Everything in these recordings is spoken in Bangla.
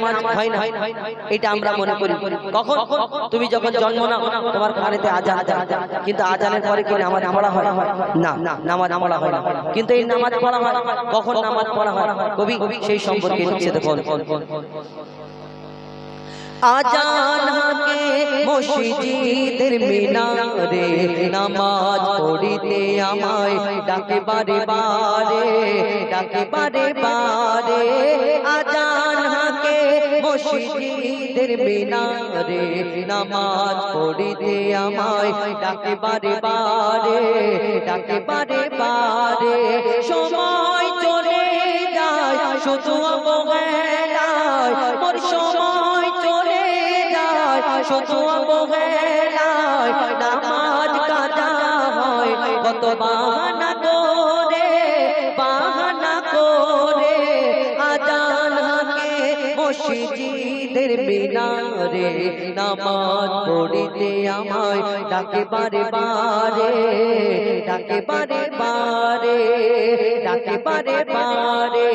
মানে এটা আমরা মনে করি। তুমি যখন জন্ম নাও, তোমার কানেতে আজান কিন্তু আজানের পরে কি নামাজ পড়া হয়? না, নামাজ পড়া হয় না। কিন্তু এই নামাজ পড়া হয়। কখন নামাজ পড়া হয়? কবি, সেই সম্পর্কে আজান হাকে মসজিদের মিনারে নামাজ পড়িতে আমায় ডাকে বারে বারে, ডাকে বারে বারে। আজান হাকে মসজিদের মিনারে নামাজ পড়িতে আমায় ডাকে বারে বারে, ডাকে বারে বারে। সময় চলে যায়, শুধু অবহেলায় শুধু অবহেলায় নামাজ কাজা হয়। কত বাহানা করে বাহানা করে, আজান হাকে মসজিদের মিনারে। নামাজ পড়িতে আমায় ডাকে বারে বারে, ডাকে বারে বারে, ডাকে বারে বারে।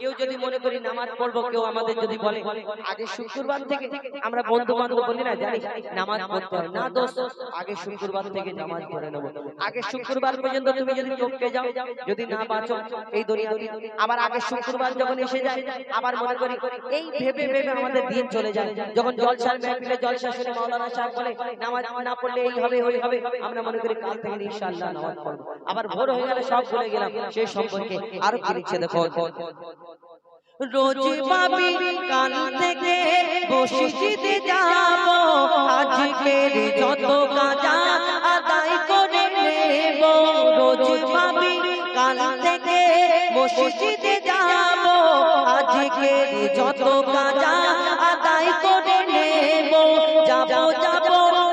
কেউ যদি মনে করি নামাজ পড়ব, কেউ আমাদের যদি বলে। আগে শুক্রবার থেকে আমরা বন্ধু বান্ধব বলি না জানি নামাজ পড়তে হয় না দোষ, আগে শুক্রবার থেকে নামাজ পড়ে নেব। আগে শুক্রবার পর্যন্ত তুমি যদি চোখকে যাও, যদি না বাঁচো, এই দুনিয়াতে আবার আগে শুক্রবার যখন এসে যায়, আবার মনে করি এই ভেবে ভেবে আমাদের দিন চলে যায়। যখন জলসার মেহফিলে জলসা শুনে মাওলানা সাহেব বলে, নামাজ না পড়লে এই হবে, ওই হবে। আমরা মনে করি কাল থেকে ইনশাআল্লাহ নামাজ পড়ব। আবার ভোর হয়ে গেলে সব ভুলে গেলাম। সেই সম্পর্কে আরও কি লিখছে দেখো রোজ পাবি কান থেকে বসিতে যাব। আজকের যত কাজা আদায় করে নেব। রোজ পাবি কান থেকে বসিতে যাব। আজকের যত কাজা আদায় করে নেব। যাব যাব,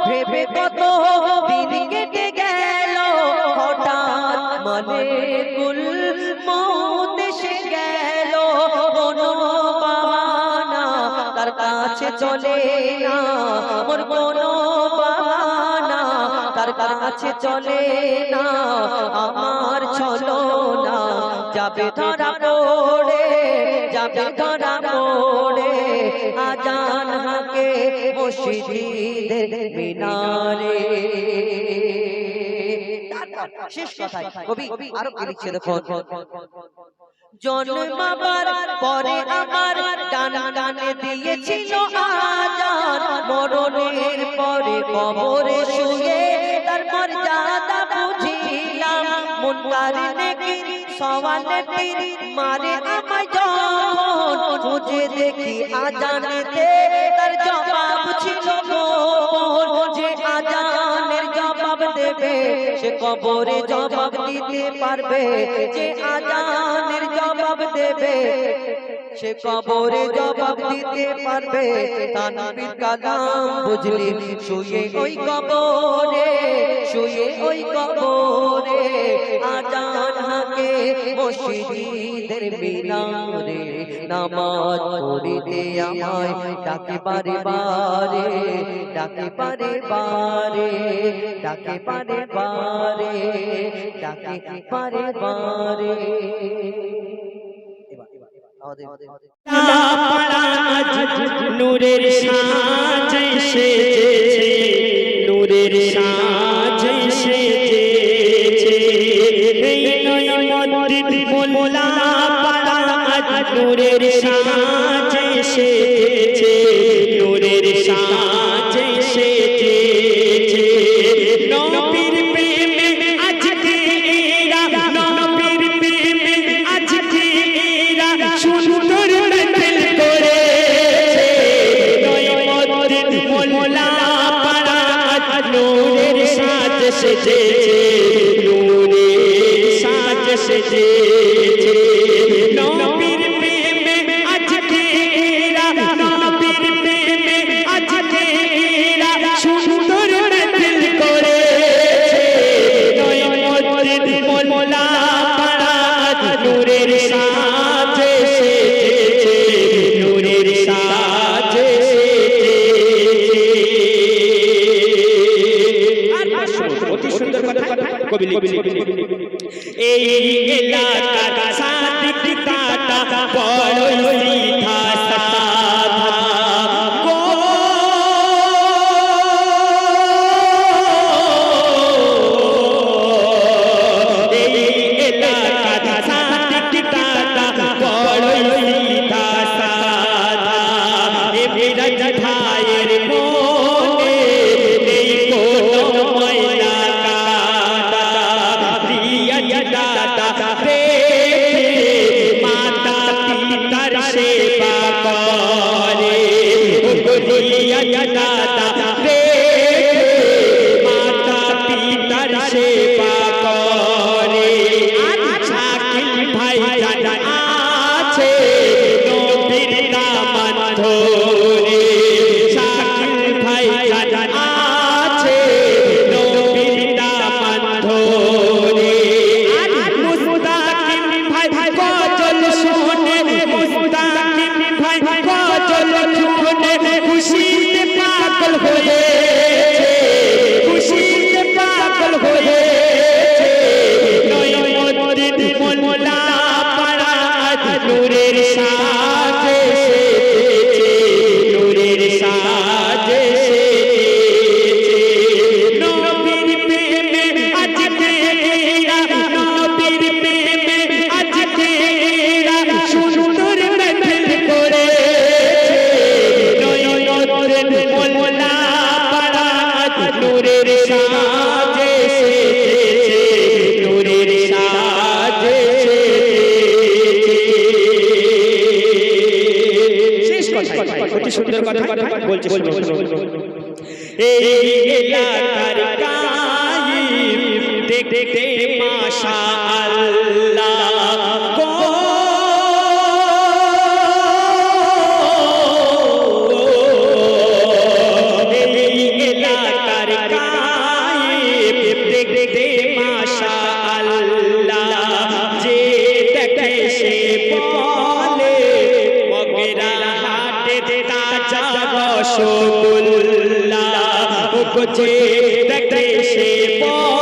ভেবে কত দিন কেটে গেল। হঠাৎ মনে কুল কাছে চলে না মোর কোনো বাহানা তার কাছে চলে না আমার চলো না যাবে ধরা পড়ে যাবে ধরা পড়ে আজান হাকে মসজিদের মিনারে শেষ কথায় কবি আরও কি দেখো জন্মাবার পরে আমার ডান ডানে দিয়েছিল আজান। মরণের পরে কবরে শুয়ে তার মর্যাদা বুঝিলাম। নেকির সওয়ালের মারে আমায় যখন। খুঁজে দেখি আজানেতে তার জবাব ছিল গোপন যে আজানের জবাব দেবে সে কবরে জবাব দিতে পারবে। যে আজানের জবাব দেবে। সে কবরে জবাব দিতে পারবে। তানবীর কালাম বুঝলি, শুয়ে ওই কবরে, শুয়ে ওই কবরে, আজান হাকে মসজিদের মিনারে। নামাজ পড়িতে আমায় ডাকে বারে বারে ডাকে পারে বারে ডাকে বারে বারে ডাকে বারে বারে নূরের সেজেছে নূরের সাজ সেজেছে। নবীর প্রেমে আজকে এরা, নবীর প্রেমে আজকে এরা সুন্দর করেছে। নয় মদ্দিন মোল্লা এই এলাকা সাদিক দাদা বড় রসগোল্লা উপচে দেখে সে পর